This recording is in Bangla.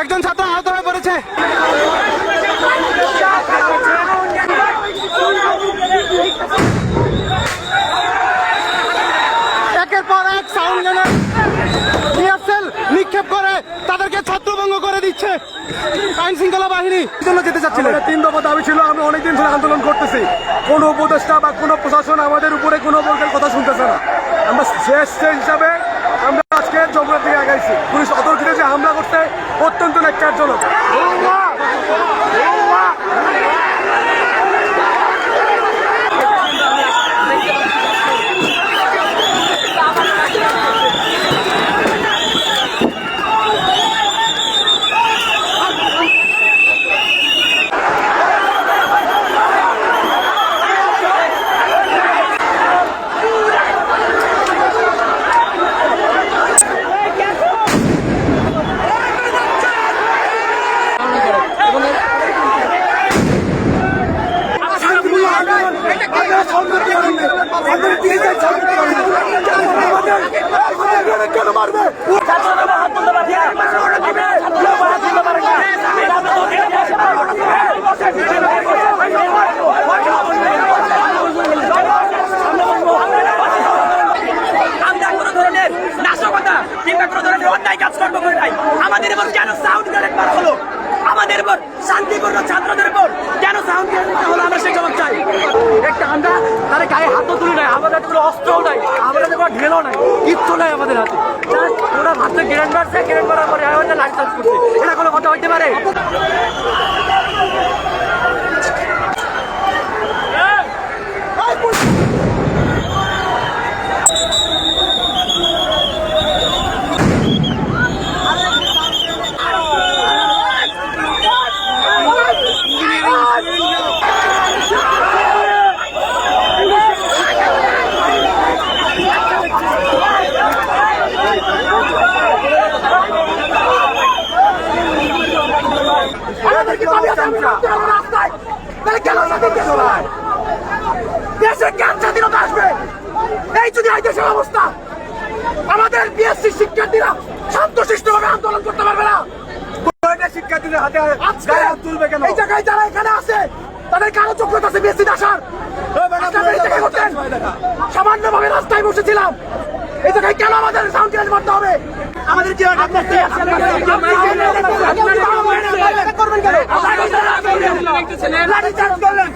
একজন ছাত্র আহত হয়ে পড়েছে। একের পর এক সাউন্ড নিক্ষেপ করে, তাদেরকে ছত্রভঙ্গ করে দিচ্ছে। আইন শৃঙ্খলা বাহিনী জন্য যেতে আমাদের তিন দফা দাবি ছিল আমরা অনেকদিন ধরে আন্দোলন করতেছি। কোনো উপদেষ্টা বা কোনো প্রশাসন আমাদের উপরে কোনো বর্গের কথা শুনতেছে না। আমরা শেষ হিসাবে অত্যন্ত ন্যাক্কারজনক। আমাদের কেন সাউন্ড কেন সাউন্ড আমরা সেই জবাব একটা আমরা তার গায়ে হাতও তুলি নাই, আমাদের হাতে কোনো নাই, আমাদের ঢেলও নাই, কিচ্ছু নাই আমাদের হাতে। ওরা হাতে গ্রেনেড মারছে গ্রেনেড পরে লাইট চার্জ করছে। কোনো কথা হইতে পারে আমাদেরকে দাবি আছে আমরা নামতে পারব না রাস্তায় তাহলে কেন দেশে কেন স্বাধীনতা আসবে এই যদি এই দেশের অবস্থা আমাদের বিএসসি শিক্ষার্থীরা শান্তশিষ্টভাবে আন্দোলন করতে পারবে না শিক্ষার্থীদের হাতে হাত তুলবে কেন এই জায়গায় যারা এখানে আছে তাদের কারও যোগ্যতা আছে বিএসসি আসার করতেন? সামান্যভাবে রাস্তায় বসেছিলাম এই জায়গায় কেন আমাদের সাউন্ড করতে হবে আমাদের কি আপনার কি আছে? করবেন কেন লাঠিচার্জ করলেন